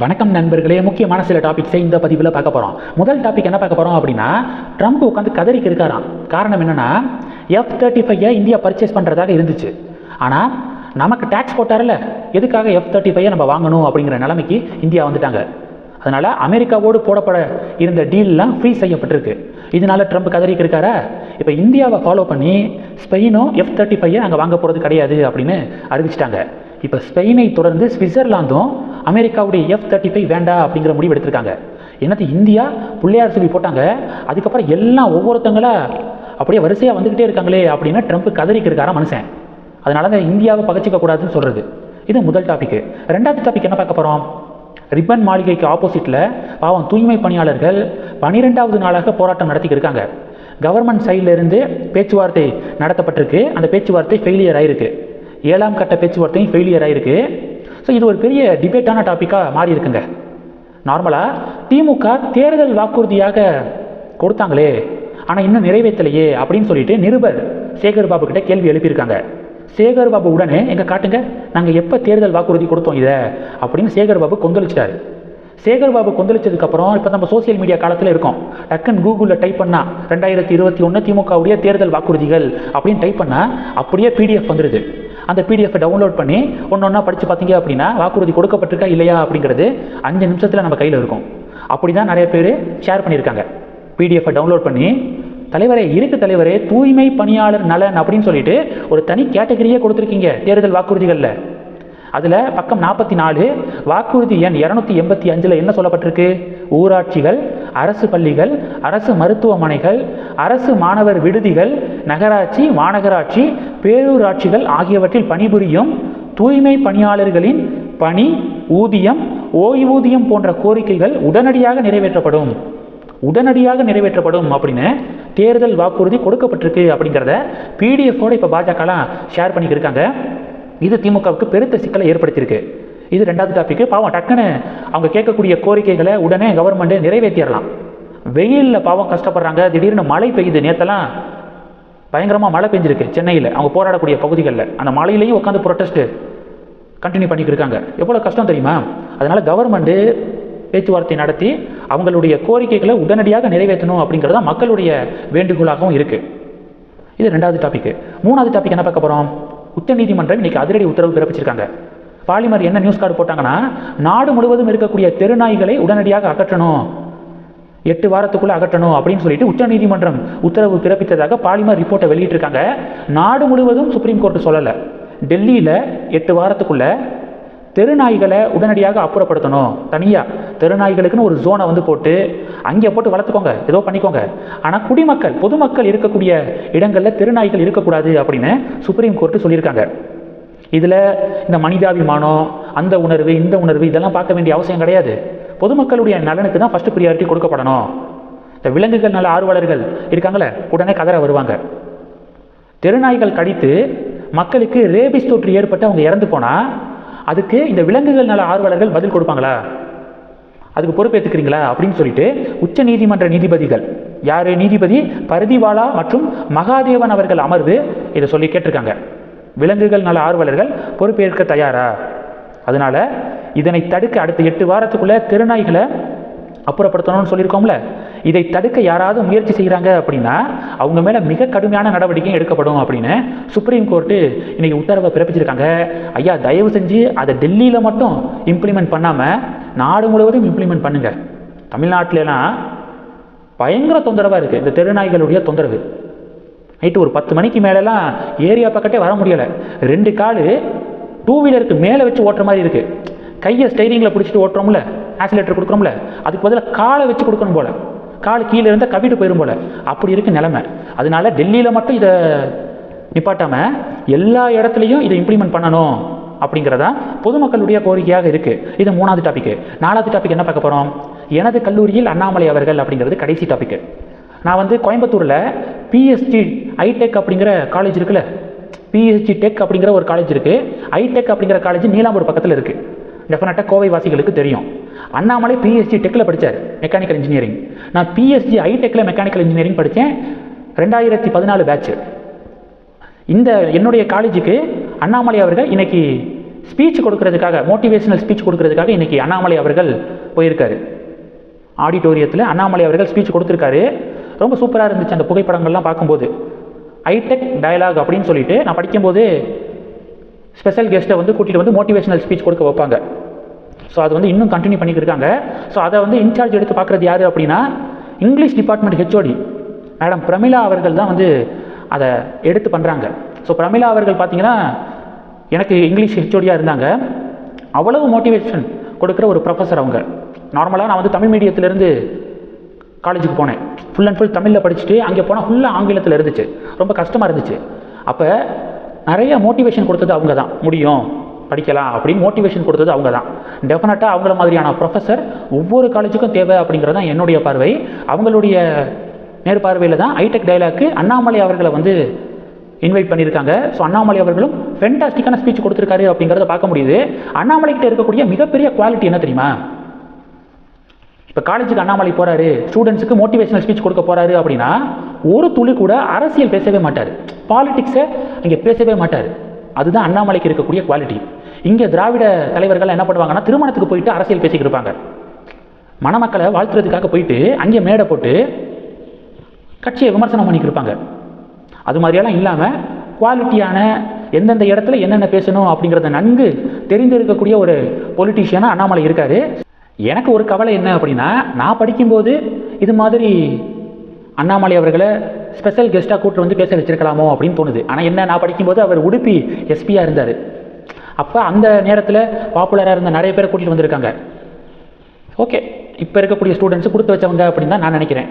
வணக்கம் நண்பர்களே. முக்கியமான சில டாபிக்ஸை இந்த பதிவில் பார்க்க போகிறோம் முதல் டாபிக் என்ன பார்க்க போகிறோம் அப்படின்னா ட்ரம்ப் உட்காந்து கதறிக்கு இருக்காராம் காரணம் என்னென்னா எஃப் தேர்ட்டி ஃபைவை இந்தியா பர்ச்சேஸ் பண்ணுறதாக இருந்துச்சு. ஆனால் நமக்கு டேக்ஸ் போட்டார்ல எதுக்காக எஃப் தேர்ட்டி ஃபைவை நம்ம வாங்கணும் அப்படிங்கிற நிலைமைக்கு இந்தியா வந்துட்டாங்க. அதனால் அமெரிக்காவோடு போடப்பட இருந்த டீல்லாம் ஃப்ரீ செய்யப்பட்டிருக்கு. இதனால ட்ரம்ப் கதறிக்கு இருக்காரா இப்போ இந்தியாவை ஃபாலோ பண்ணி ஸ்பெயினும் எஃப் தேர்ட்டி ஃபைவை அங்கே வாங்க போகிறது கிடையாது அப்படின்னு அறிவிச்சிட்டாங்க. இப்போ ஸ்பெயினை தொடர்ந்து சுவிட்சர்லாந்தும் அமெரிக்காவுடைய எஃப் தேர்ட்டி ஃபைவ் வேண்டாம் அப்படிங்கிற முடிவு எடுத்திருக்காங்க. என்னது இந்தியா? பிள்ளையார் சொல்லி போட்டாங்க. அதுக்கப்புறம் எல்லாம் ஒவ்வொருத்தங்களா அப்படியே வரிசையாக வந்துக்கிட்டே இருக்காங்களே அப்படின்னு ட்ரம்ப் கதறிக்கு இருக்காரா மனுஷன். அதனால தான் இந்தியாவை பகச்சிக்க கூடாதுன்னு சொல்கிறது இது முதல் டாபிக் ரெண்டாவது டாபிக் என்ன பார்க்க போகிறோம் ரிப்பன் மாளிகைக்கு ஆப்போசிட்டில் பாவம் தூய்மை பணியாளர்கள் பனிரெண்டாவது நாளாக போராட்டம் நடத்திக்கிட்டு இருக்காங்க கவர்மெண்ட் சைடில் இருந்து பேச்சுவார்த்தை நடத்தப்பட்டிருக்கு. அந்த பேச்சுவார்த்தை ஃபெயிலியர் ஆயிருக்கு. ஏழாம் கட்ட பேச்சுவார்த்தையும் ஃபெயிலியர் ஆயிருக்கு. ஸோ இது ஒரு பெரிய டிபேட்டான டாப்பிக்காக மாறி இருக்குங்க. நார்மலாக திமுக தேர்தல் வாக்குறுதியாக கொடுத்தாங்களே ஆனால் இன்னும் நிறைவேற்றலையே அப்படின்னு சொல்லிட்டு நிருபர் சேகர் பாபு கிட்ட கேள்வி எழுப்பியிருக்காங்க. சேகர் பாபு உடனே எங்கே காட்டுங்க நாங்கள் எப்போ தேர்தல் வாக்குறுதி கொடுத்தோம் இதை? அப்படின்னு சேகர் பாபு கொந்தளிச்சிட்டாரு. சேகர் பாபு கொந்தளிச்சதுக்கப்புறம் இப்போ நம்ம சோசியல் மீடியா காலத்தில் இருக்கோம். டக்குன்னு கூகுளில் டைப் பண்ணால் ரெண்டாயிரத்தி இருபத்தி ஒன்று திமுகவுடைய தேர்தல் வாக்குறுதிகள் அப்படின்னு டைப் பண்ணால் அப்படியே பிடிஎஃப் வந்துடுது அந்த பிடிஎஃப் டவுன்லோட் பண்ணி ஒன்று ஒன்றா படித்து பார்த்தீங்க அப்படின்னா வாக்குறுதி கொடுக்கப்பட்டிருக்கா இல்லையா அப்படிங்கிறது அஞ்சு நிமிஷத்தில் நம்ம கையில் இருக்கும். அப்படி தான் நிறைய பேர் ஷேர் பண்ணியிருக்காங்க. பிடிஎஃப்பை டவுன்லோட் பண்ணி தலைவரே இருக்கு தலைவரே தூய்மை பணியாளர் நலன் அப்படின்னு சொல்லிட்டு ஒரு தனி கேட்டகரியே கொடுத்துருக்கீங்க தேர்தல் வாக்குறுதிகளில். அதில் பக்கம் நாற்பத்தி நாலு வாக்குறுதி எண் இரநூத்தி எண்பத்தி அஞ்சில் என்ன சொல்லப்பட்டிருக்கு? ஊராட்சிகள் அரசு பள்ளிகள் அரசு மருத்துவமனைகள் அரசு மாணவர் விடுதிகள் நகராட்சி மாநகராட்சி பேரூராட்சிகள் ஆகியவற்றில் பணிபுரியும் தூய்மை பணியாளர்களின் பணி ஊதியம் ஓய்வூதியம் போன்ற கோரிக்கைகள் உடனடியாக நிறைவேற்றப்படும். உடனடியாக நிறைவேற்றப்படும் அப்படின்னு தேர்தல் வாக்குறுதி கொடுக்கப்பட்டிருக்கு அப்படிங்கிறத பிடிஎஃபோடு இப்போ பாஜகலாம் ஷேர் பண்ணிக்கிருக்காங்க. இது திமுகவுக்கு பெருத்த சிக்கலை ஏற்படுத்தியிருக்கு. இது ரெண்டாவது டாபிக் பாவம் டக்குன்னு அவங்க கேட்கக்கூடிய கோரிக்கைகளை உடனே கவர்மெண்ட் நிறைவேற்றிடலாம் வெயிலில் பாவம் கஷ்டப்படுறாங்க. திடீர்னு மழை பெய்யுது. நேத்தெல்லாம் பயங்கரமாக மழை பெஞ்சிருக்கு சென்னையில். அவங்க போராடக்கூடிய பகுதிகளில். அந்த மழையிலையும் உட்காந்து ப்ரொட்டஸ்ட்டு கண்டினியூ பண்ணிக்கிட்டு இருக்காங்க. எவ்வளோ கஷ்டம் தெரியுமா? அதனால் கவர்மெண்ட்டு பேச்சுவார்த்தை நடத்தி அவங்களுடைய கோரிக்கைகளை உடனடியாக நிறைவேற்றணும் அப்படிங்கிறது தான் மக்களுடைய வேண்டுகோளாகவும் இருக்குது இது ரெண்டாவது டாபிக் மூணாவது டாபிக் என்ன பார்க்க போகிறோம் உச்சநீதிமன்றம் இன்றைக்கி அதிரடி உத்தரவு பிறப்பிச்சிருக்காங்க. பாலிமர் என்ன நியூஸ் கார்டு போட்டாங்கன்னா நாடு முழுவதும் இருக்கக்கூடிய தெருநாய்களை உடனடியாக அகற்றணும். எட்டு வாரத்துக்குள்ள அகற்றணும் அப்படின்னு சொல்லிட்டு உச்சநீதிமன்றம் உத்தரவு பிறப்பித்ததாக பாலிமர் ரிப்போர்ட்டை வெளியிட்டிருக்காங்க. நாடு முழுவதும் சுப்ரீம் கோர்ட் சொல்லலை. டெல்லியில் எட்டு வாரத்துக்குள்ள தெருநாய்களை உடனடியாக அப்புறப்படுத்தணும். தனியாக தெருநாய்களுக்குன்னு ஒரு ஜோனை வந்து போட்டு அங்கே போட்டு வளர்த்துக்கோங்க. ஏதோ பண்ணிக்கோங்க. ஆனால் குடிமக்கள் பொதுமக்கள் இருக்கக்கூடிய இடங்களில் தெருநாய்கள் இருக்கக்கூடாது அப்படின்னு சுப்ரீம் கோர்ட்டு சொல்லியிருக்காங்க. இதில் இந்த மனிதாபிமானம் அந்த உணர்வு இந்த உணர்வு இதெல்லாம் பார்க்க வேண்டிய அவசியம் கிடையாது. பொதுமக்களுடைய நலனுக்கு தான் ஃபஸ்ட்டு ப்ரியாரிட்டி கொடுக்கப்படணும். இந்த விலங்குகள் நல ஆர்வலர்கள் இருக்காங்களே உடனே கதற வருவாங்க. தெருநாய்கள் கடித்து மக்களுக்கு ரேபிஸ் தொற்று ஏற்பட்டு அவங்க இறந்து போனால் அதுக்கு இந்த விலங்குகள் நல ஆர்வலர்கள் பதில் கொடுப்பாங்களா? அதுக்கு பொறுப்பேற்றுக்கிறீங்களா அப்படின்னு சொல்லிட்டு உச்ச நீதிமன்ற நீதிபதிகள் யார் நீதிபதி? பரதிவாலா மற்றும் மகாதேவன் அவர்கள் அமர்வு இதை சொல்லி கேட்டிருக்காங்க. விலங்குகள் நல ஆர்வலர்கள் பொறுப்பேற்க தயாரா? அதனால இதனை தடுக்க அடுத்த எட்டு வாரத்துக்குள்ள திருநாய்களை அப்புறப்படுத்தணும்னு சொல்லியிருக்கோம்ல. இதை தடுக்க யாராவது முயற்சி செய்கிறாங்க அப்படின்னா அவங்க மேலே மிக கடுமையான நடவடிக்கையும் எடுக்கப்படும் அப்படின்னு சுப்ரீம் கோர்ட்டு இன்னைக்கு உத்தரவை பிறப்பிச்சிருக்காங்க. ஐயா தயவு செஞ்சு அதை டெல்லியில் மட்டும் இம்ப்ளிமெண்ட் பண்ணாமல் நாடு முழுவதும் இம்ப்ளிமெண்ட் பண்ணுங்க. தமிழ்நாட்டிலலாம் பயங்கர தொந்தரவாக இருக்குது இந்த தெருநாய்களுடைய தொந்தரவு. நைட்டு ஒரு பத்து மணிக்கு மேலெலாம் ஏரியா பக்கத்தே வர முடியலை. ரெண்டு கால் டூ வீலருக்கு மேலே வச்சு ஓட்டுற மாதிரி இருக்குது கையை ஸ்டைரிங்கில் பிடிச்சிட்டு ஓட்டுறோம்ல ஆக்சிலேட்டர் கொடுக்குறோம்ல அதுக்கு பதிலாக காலை வச்சு கொடுக்கணும் போல். கால் கீழே இருந்தால் கவிட்டு போயிடும் போல். அப்படி இருக்குது நிலமை. அதனால டெல்லியில் மட்டும் இதை நிப்பாட்டாமல் எல்லா இடத்துலையும் இதை இம்ப்ளிமெண்ட் பண்ணணும் அப்படிங்கிறதா பொதுமக்களுடைய கோரிக்கையாக இருக்குது இது மூணாவது டாபிக் நாலாவது டாபிக் என்ன பார்க்க போகிறோம் எனது கல்லூரியில் அண்ணாமலை அவர்கள் அப்படிங்கிறது கடைசி டாபிக் நான் வந்து கோயம்புத்தூரில் பிஎஸ்டி ஐடெக் அப்படிங்கிற காலேஜ் இருக்குல்ல. பிஎஸ்டி டெக் அப்படிங்கிற ஒரு காலேஜ் இருக்குது ஐடெக் அப்படிங்கிற காலேஜ் நீலாம்பூர் பக்கத்தில் இருக்குது டெஃபினட்டாக கோவை வாசிகளுக்கு தெரியும். அண்ணாமலை பிஎஸ்டி டெக்கில் படித்தார் மெக்கானிக்கல் இன்ஜினியரிங் நான் பிஎஸ்டி ஐடெக்கில் மெக்கானிக்கல் இன்ஜினியரிங் படித்தேன் ரெண்டாயிரத்தி பதினாலு பேட்ச் இந்த என்னுடைய காலேஜுக்கு அண்ணாமலை அவர்கள் இன்றைக்கி ஸ்பீச் கொடுக்கறதுக்காக மோட்டிவேஷனல் ஸ்பீச் கொடுக்கறதுக்காக இன்னைக்கு அண்ணாமலை அவர்கள் போயிருக்காரு. ஆடிட்டோரியத்தில் அண்ணாமலை அவர்கள் ஸ்பீச் கொடுத்துருக்காரு. ரொம்ப சூப்பராக இருந்துச்சு அந்த புகைப்படங்கள்லாம் பார்க்கும்போது. ஹைடெக் டயலாக் அப்படின்னு சொல்லிட்டு நான் படிக்கும்போது ஸ்பெஷல் கெஸ்ட்டை வந்து கூட்டிகிட்டு வந்து மோட்டிவேஷனல் ஸ்பீச் கொடுக்க வைப்பாங்க. ஸோ அது வந்து இன்னும் கண்டினியூ பண்ணிட்டு இருக்காங்க. ஸோ அதை வந்து இன்சார்ஜ் எடுத்து பார்க்குறது யார் அப்படின்னா English department HOD madam Pramila அவர்கள் தான் வந்து அதை எடுத்து பண்ணுறாங்க ஸோ பிரமிளா அவர்கள் பார்த்தீங்கன்னா எனக்கு இங்கிலீஷ் ஹெச்ஓடியாக இருந்தாங்க. அவ்வளவு மோட்டிவேஷன் கொடுக்குற ஒரு ப்ரொஃபஸர் அவங்க. நார்மலாக நான் வந்து தமிழ் மீடியத்திலேருந்து காலேஜுக்கு போனேன். ஃபுல் அண்ட் ஃபுல் தமிழில் படிச்சுட்டு அங்கே போனால் ஃபுல்லாக ஆங்கிலத்தில் இருந்துச்சு. ரொம்ப கஷ்டமாக இருந்துச்சு. அப்போ நிறைய மோட்டிவேஷன் கொடுத்தது அவங்க தான் முடியும் படிக்கலாம் அப்படின்னு மோட்டிவேஷன் கொடுத்தது அவங்க தான் டெஃபினட்டாக அவங்கள மாதிரியான ப்ரொஃபஸர் ஒவ்வொரு காலேஜுக்கும் தேவை அப்படிங்கிறது தான் என்னுடைய பார்வை. அவங்களுடைய மேற்பார்வையில் தான் ஐடெக் டைலாக்கு அண்ணாமலை அவர்களை வந்து இன்வைட் பண்ணியிருக்காங்க. ஸோ அண்ணாமலை அவர்களும் ஃபென்டாஸ்டிக்கான ஸ்பீச் கொடுத்துருக்காரு அப்படிங்கிறத பார்க்க முடியுது. அண்ணாமலை கிட்ட இருக்கக்கூடிய மிகப்பெரிய குவாலிட்டி என்ன தெரியுமா? இப்போ காலேஜுக்கு அண்ணாமலை போகிறாரு ஸ்டூடெண்ட்ஸுக்கு மோட்டிவேஷனல் ஸ்பீச் கொடுக்க போறாரு அப்படின்னா ஒரு துளி கூட அரசியல் பேசவே மாட்டார். பாலிடிக்ஸை இங்கே பேசவே மாட்டார். அதுதான் அண்ணாமலைக்கு இருக்கக்கூடிய குவாலிட்டி இங்கே திராவிட தலைவர்கள் என்ன பண்ணுவாங்கன்னா திருமணத்துக்கு போயிட்டு அரசியல் பேசிக்கிட்டு இருப்பாங்க. மணமக்களை வாழ்த்துறதுக்காக போயிட்டு அங்கே மேடை போட்டு கட்சியை விமர்சனம் பண்ணிக்கிருப்பாங்க அது மாதிரியெல்லாம் இல்லாமல் குவாலிட்டியான எந்தெந்த இடத்துல என்னென்ன பேசணும் அப்படிங்கிறத நன்கு தெரிந்திருக்கக்கூடிய ஒரு பொலிட்டீஷியனாக அண்ணாமலை இருக்காரு. எனக்கு ஒரு கவலை என்ன அப்படின்னா நான் படிக்கும்போது இது மாதிரி அண்ணாமலை அவர்களை ஸ்பெஷல் கெஸ்ட்டாக கூட்டு வந்து பேச வச்சிருக்கலாமோ அப்படின்னு தோணுது. ஆனால் என்ன நான் படிக்கும்போது அவர் உடுப்பி எஸ்பியாக இருந்தார். அப்போ அந்த நேரத்தில் பாப்புலராக இருந்த நிறைய பேரை கூட்டிகிட்டு வந்திருக்காங்க. ஓகே இப்போ இருக்கக்கூடிய ஸ்டூடெண்ட்ஸு கொடுத்து வச்சவங்க அப்படின்னு தான் நான் நினைக்கிறேன்.